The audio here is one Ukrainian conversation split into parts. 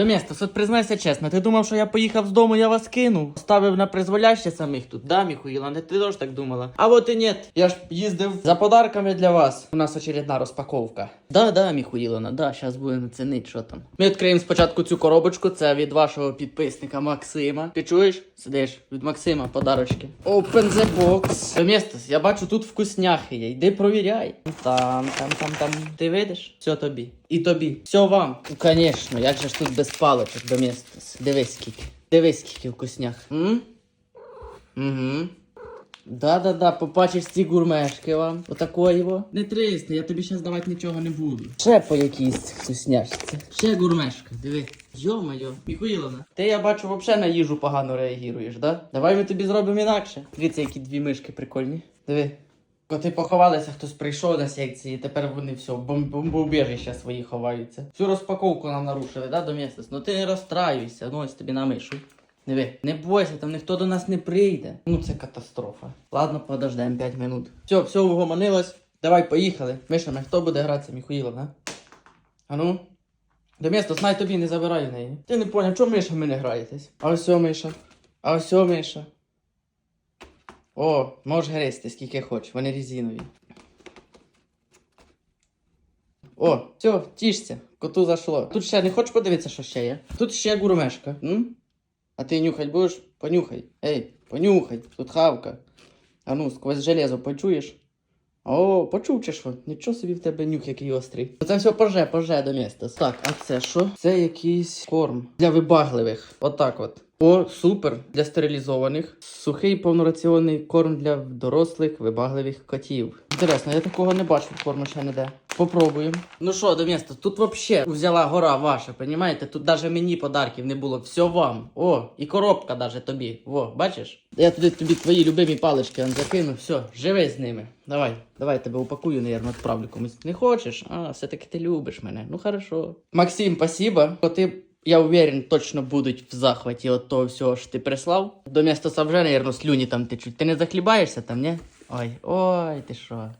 Доместос, от признайся чесно, ти думав, що я поїхав з дому, я вас кинув? Ставив на призволяще самих тут, да, Міхуїла? Не ти теж так думала? А от і ні. Я ж їздив за подарками для вас. У нас очередна розпаковка. Да, да, Міхуїлона, да, зараз будемо цінити, що там. Ми відкриємо спочатку цю коробочку, це від вашого підписника Максима. Ти чуєш? Сидиш від Максима подарочки. Open the box. Доместос, я бачу тут вкусняхи є. Йди провіряй. Там, там, там, там. Ти видиш? Все тобі. І тобі. Все вам. Ну, Конечно, як же ж тут без палочок Доместос. Дивись скільки. Дивись скільки вкуснях. М? Угу. Да-да-да, побачиш ці гурмешки вам. Отакої во. Не тристи, я тобі зараз давати нічого не буду. Ще по якійсь вкусняшці. Ще гурмешка, диви. Йо-моє, Міхуїловна. Ти я бачу, взагалі на їжу погано реагуєш, да? Давай ми тобі зробимо інакше. Дивіться, які дві мишки прикольні. Диви. Коти поховалися, хтось прийшов на секції, тепер вони все, бомбоубіжища свої ховаються. Всю розпаковку нам нарушили, да, до місяць? Ну ти не розстраюйся, ну ось тобі на мишу. Не бойся, там ніхто до нас не прийде. Ну це катастрофа. Ладно, подождемо 5 минут. Все, все угомонилось. Давай, поїхали. Миша, на хто буде гратися, Міхуїлов, а? А ну? До міста, знай тобі, не забирай в неї. Ти не поняв, чому Миша ми не граєтесь? А о, Миша. А ось Миша. О, можеш гризти, скільки хочеш, вони резинові. О, все, тішся, коту зашло. Тут ще не хочеш подивитися, що ще є? Тут ще гурмешка. М? А ти нюхать будеш? Понюхай. Ей, понюхай, тут хавка. А ну, сквозь железо почуєш? О, почув чи що? Нічого собі в тебе нюх який острий. Це все поже, поже до міста. Так, а це що? Це якийсь корм для вибагливих. Отак от. О, супер для стерилізованих. Сухий повнораціонний корм для дорослих вибагливих котів. Інтересно, я такого не бачив, корму ще не де. Попробуємо. Ну що, до міста, тут вообще взяла гора ваша, понімаєте? Тут даже мені подарків не було, все вам. О, і коробка даже тобі. Во, бачиш? Я туди тобі твої любимі палички закину, все, живи з ними. Давай, давай тебе упакую, наверное, відправлю комусь. Не хочеш? А, все-таки ти любиш мене. Ну хорошо. Максим, спасибо. Коти, я уверен, точно будуть в захваті от того всього, що ти прислав. До міста Савже, наверное, слюні там течуть. Ти не захлібаєшся там, ні? Ой, ой, ти що?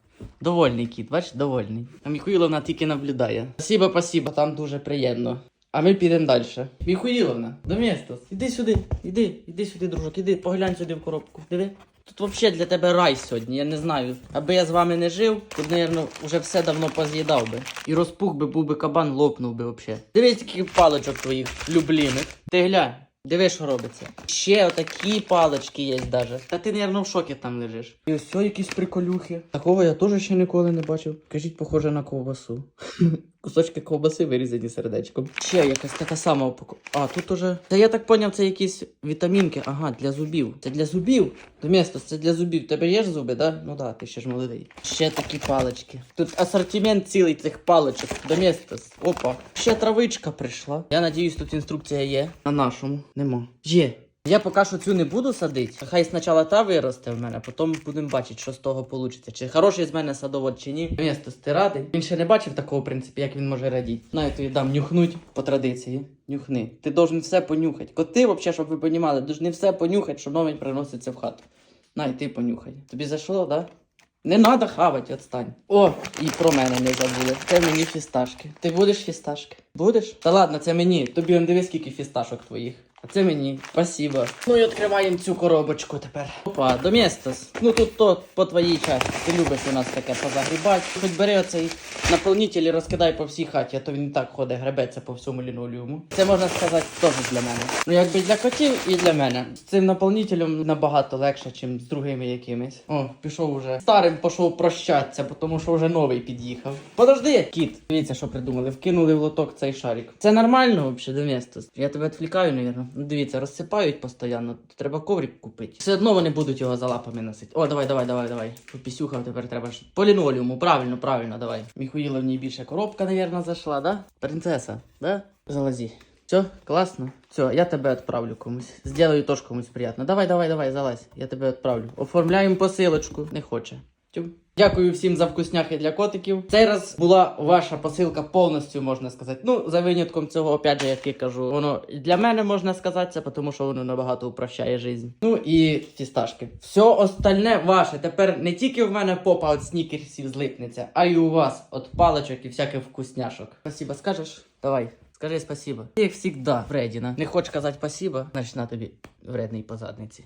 Довольний кіт, бачиш, довольний. А Міхуїловна тільки наблюдає. Спасибо, спасибо, там дуже приємно. А ми підемо далі. Міхуїловна, до міста. Іди сюди, іди, іди сюди, дружок, іди, поглянь сюди в коробку. Диви. Тут взагалі для тебе рай сьогодні, я не знаю. Аби я з вами не жив, тут, напевно, вже все давно поз'їдав би. І розпух би, був би кабан, лопнув би взагалі. Дивись, скільки паличок твоїх любліних. Ти глянь. Диви, що робиться. Ще отакі палички є даже. Та ти, напевно, в шокі там лежиш. І ось якісь приколюхи. Такого я теж ще ніколи не бачив. Кажіть, похоже на ковбасу. Кусочки ковбаси вирізані сердечком. Ще якась така сама упаковка. А, тут уже. Та я так поняв, це якісь вітамінки. Ага, для зубів. Це для зубів. Доместос, це для зубів. Тебе є ж зуби, да? Ну да, ти ще ж молодий. Ще такі палички. Тут асортимент цілий цих паличок. Доместос. Опа. Ще травичка прийшла. Я надіюсь, тут інструкція є. На нашому. Нема. Є. Я поки що цю не буду садити. Хай спочатку та виросте в мене, потім будемо бачити, що з того вийде. Чи хороший з мене садовод, чи ні. Місто ти радий. Він ще не бачив такого, в принципі, як він може радіти. На, я тобі дам нюхнуть по традиції. Нюхни. Ти должен все понюхати. Коти, взагалі, щоб ви розуміли, должны все понюхати, що новень приноситься в хату. На, і ти понюхай. Тобі зайшло, да? Не надо хавати, отстань. О, і про мене не забули. Це мені фісташки. Ти будеш фісташки? Будеш? Та ладно, це мені. Тобі он дивись, скільки фісташок твоїх. А це мені. Спасибо. Ну і відкриваємо цю коробочку тепер. Опа, доместос. Ну тут то по твоїй часті. Ти любиш у нас таке позагрібати. Хоч бери оцей наповнитель і розкидай по всій хаті, а то він і так ходить, гребеться по всьому лінолеуму. Це можна сказати теж для мене. Ну якби для котів і для мене. З цим наповнителем набагато легше, ніж з другими якимись. О, пішов уже. Старим пішов прощатися, тому що вже новий під'їхав. Подожди, кіт. Дивіться, що придумали. Вкинули в лоток цей шарик. Це нормально взагалі, доместос? Я тебе відвлікаю, навірно. Дивіться, розсипають постійно. Треба коврик купити. Все одно вони будуть його за лапами носити. О, давай, давай, давай, давай. Попісюхав тепер треба. По лінолеуму, правильно, правильно, давай. Міхуїловні більше коробка, навірно, зайшла, да? Принцеса, да? Залази. Все, класно. Все, я тебе відправлю комусь. Сделаю теж комусь приємно. Давай, давай, давай, залазь. Я тебе відправлю. Оформляємо посилочку. Не хоче. Тюм. Дякую всім за вкусняхи для котиків. Цей раз була ваша посилка повністю, можна сказати. Ну, за винятком цього, опять же, як я кажу, воно і для мене можна сказати, це, тому що воно набагато упрощає життя. Ну і фісташки. Все остальне ваше. Тепер не тільки в мене попа від снікерсів злипнеться, а й у вас от паличок і всяких вкусняшок. Спасибо, скажеш? Давай. Скажи спасибо. Як завжди, вредіна. Не хочеш казати спасибо, значить на тобі вредний по задниці.